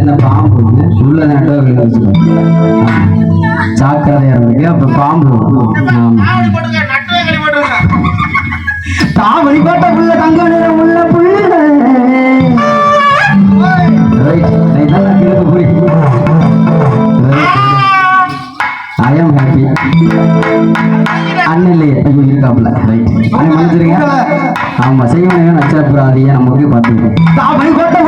சின்ன பாம்பு வந்து உள்ள நட்டோ வெளியே வச்சுக்கோங்க இருக்கு அப்புறம் பாம்பு தான் வழிபாட்ட புள்ள தங்க உள்ள புள்ள ஐ ஆம் ஹாப்பி அண்ணன் இல்லையே பார்த்துக்கோ தான் வழிபாட்ட